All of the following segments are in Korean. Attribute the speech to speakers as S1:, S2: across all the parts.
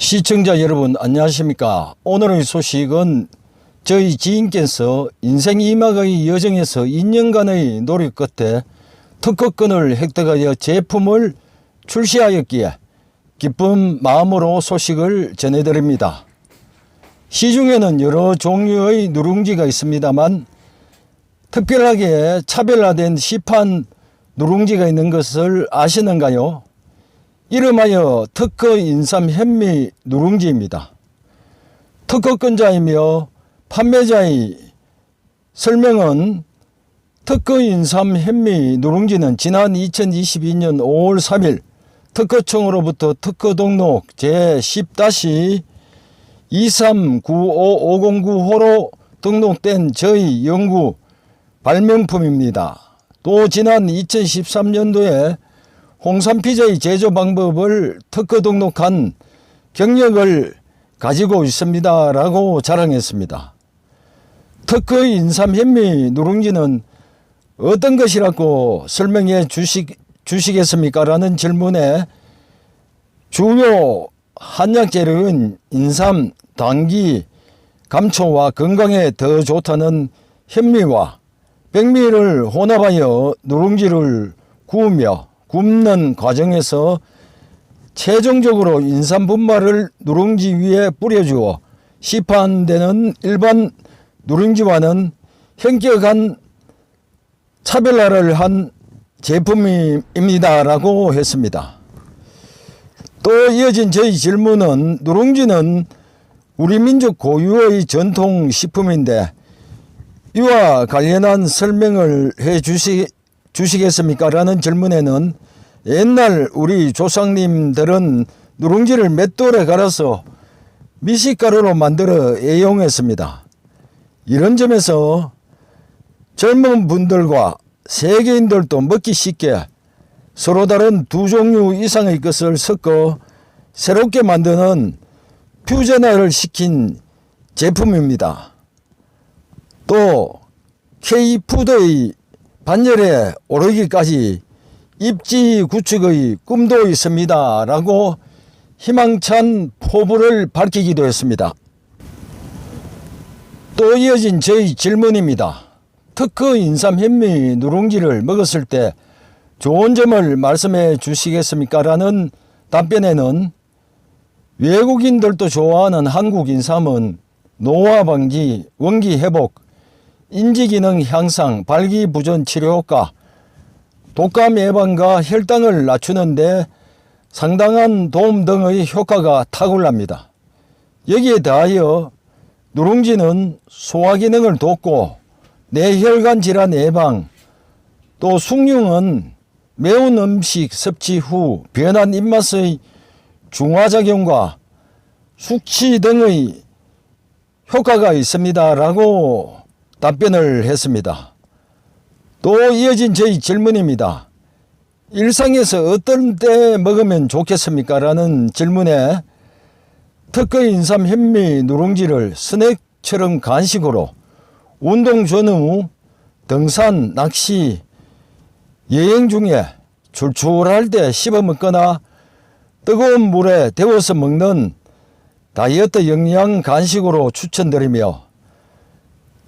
S1: 시청자 여러분 안녕하십니까 오늘의 소식은 저희 지인께서 인생 이막의 여정에서 2년간의 노력 끝에 특허권을 획득하여 제품을 출시하였기에 기쁜 마음으로 소식을 전해드립니다. 시중에는 여러 종류의 누룽지가 있습니다만 특별하게 차별화된 시판 누룽지가 있는 것을 아시는가요? 이름하여 특허 인삼 현미 누룽지입니다. 특허권자이며 판매자의 설명은 특허 인삼 현미 누룽지는 지난 2022년 5월 3일 특허청으로부터 특허 등록 제10- 2395509 호로 등록된 저희 연구 발명품입니다. 또 지난 2013년도에 홍삼 피자의 제조 방법을 특허 등록한 경력을 가지고 있습니다 라고 자랑했습니다. 특허 인삼 현미 누룽지는 어떤 것이라고 설명해 주시, 주시겠습니까? 라는 질문에 주요 한약 재료인 인삼, 당기, 감초와 건강에 더 좋다는 현미와 백미를 혼합하여 누룽지를 구우며 굽는 과정에서 최종적으로 인삼 분말을 누룽지 위에 뿌려주어 시판되는 일반 누룽지와는 현격한 차별화를 한 제품입니다라고 했습니다. 또 이어진 저희 질문은 누룽지는 우리 민족 고유의 전통 식품인데 이와 관련한 설명을 해 주시, 주시겠습니까? 라는 질문에는 옛날 우리 조상님들은 누룽지를 맷돌에 갈아서 미식가루로 만들어 애용했습니다. 이런 점에서 젊은 분들과 세계인들도 먹기 쉽게 서로 다른 두 종류 이상의 것을 섞어 새롭게 만드는 퓨전화를 시킨 제품입니다. 또 K푸드의 반열에 오르기까지 입지 구축의 꿈도 있습니다. 라고 희망찬 포부를 밝히기도 했습니다. 또 이어진 저희 질문입니다. 특허 인삼 현미 누룽지를 먹었을 때 좋은 점을 말씀해 주시겠습니까? 라는 답변에는 외국인들도 좋아하는 한국 인삼은 노화 방지, 원기 회복, 인지 기능 향상, 발기부전 치료 효과, 독감 예방과 혈당을 낮추는데 상당한 도움 등의 효과가 탁월합니다. 여기에 더하여 누룽지는 소화 기능을 돕고 뇌혈관 질환 예방, 또 숭늉은 매운 음식 섭취 후 변한 입맛의 중화작용과 숙취 등의 효과가 있습니다 라고 답변을 했습니다. 또 이어진 저희 질문입니다. 일상에서 어떤 때 먹으면 좋겠습니까? 라는 질문에 특허 인삼 현미 누룽지를 스낵처럼 간식으로 운동 전후 등산, 낚시, 여행 중에 출출할 때 씹어 먹거나 뜨거운 물에 데워서 먹는 다이어트 영양 간식으로 추천드리며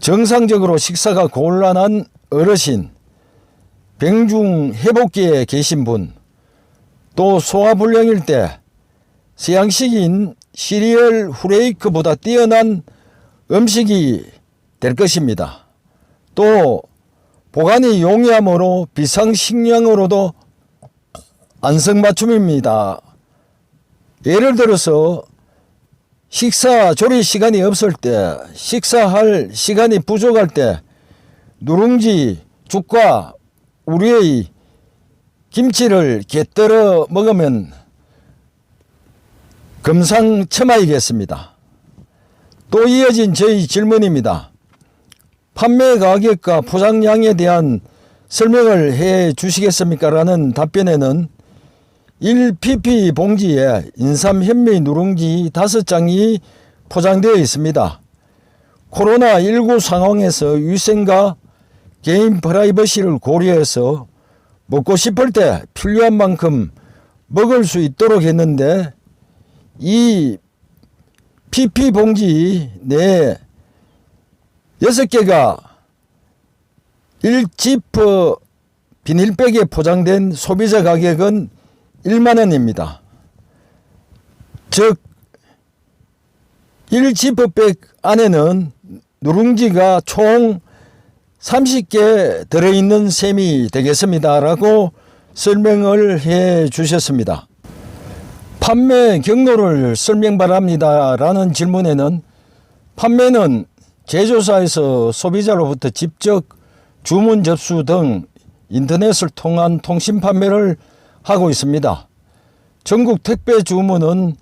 S1: 정상적으로 식사가 곤란한 어르신, 병중 회복기에 계신 분, 또 소화불량일 때 서양식인 시리얼 후레이크보다 뛰어난 음식이 될 것입니다. 또 보관이 용이하므로 비상식량으로도 안성맞춤입니다. 예를 들어서 식사 조리 시간이 없을 때, 식사할 시간이 부족할 때 누룽지, 죽과 우리의 김치를 곁들여 먹으면 금상첨화이겠습니다. 또 이어진 저희 질문입니다. 판매 가격과 포장량에 대한 설명을 해 주시겠습니까? 라는 답변에는 1pp 봉지에 인삼 현미 누룽지 5장이 포장되어 있습니다. 코로나19 상황에서 위생과 개인 프라이버시를 고려해서 먹고 싶을 때 필요한 만큼 먹을 수 있도록 했는데 이 PP 봉지 내 여섯 개가 1지퍼 비닐백에 포장된 소비자 가격은 1만 원입니다. 즉 1지퍼백 안에는 누룽지가 총 30개 들어있는 셈이 되겠습니다 라고 설명을 해 주셨습니다. 판매 경로를 설명 바랍니다 라는 질문에는 판매는 제조사에서 소비자로부터 직접 주문 접수 등 인터넷을 통한 통신 판매를 하고 있습니다. 전국 택배 주문은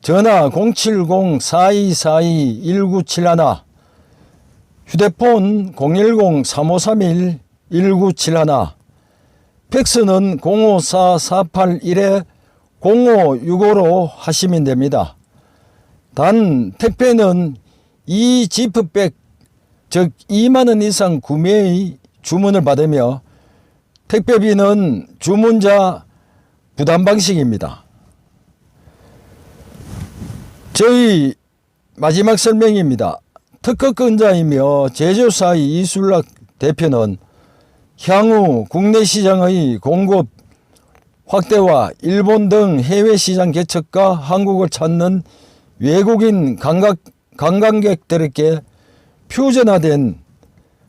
S1: 전화 070-4242-1971 휴대폰 010-3531-1971 팩스는 054-481-0565로 하시면 됩니다. 단 택배는 이 지프백 즉 2만 원 이상 구매의 주문을 받으며 택배비는 주문자 부담 방식입니다. 저희 마지막 설명입니다. 특허권자이며 제조사의 이술락 대표는 향후 국내 시장의 공급 확대와 일본 등 해외 시장 개척과 한국을 찾는 외국인 관광, 관광객들에게 퓨전화된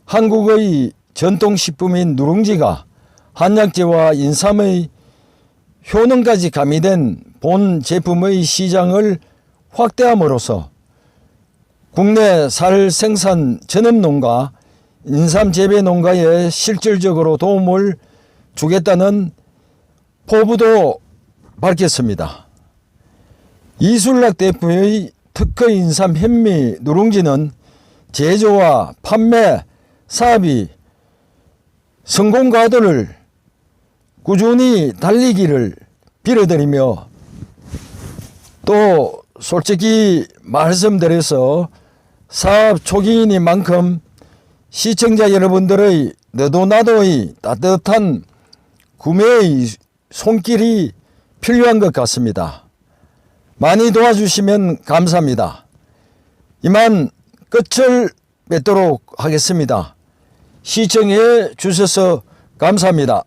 S1: 한국의 전통식품인 누룽지가 한약재와 인삼의 효능까지 가미된 본 제품의 시장을 확대함으로써 국내 살 생산 전업 농가, 인삼 재배 농가에 실질적으로 도움을 주겠다는 포부도 밝혔습니다. 이술락 대표의 특허 인삼 현미 누룽지는 제조와 판매 사업이 성공 가도를 꾸준히 달리기를 빌어드리며 또 솔직히 말씀드려서 사업 초기이니만큼 시청자 여러분들의 너도 나도의 따뜻한 구매의 손길이 필요한 것 같습니다. 많이 도와주시면 감사합니다. 이만 끝을 맺도록 하겠습니다. 시청해 주셔서 감사합니다.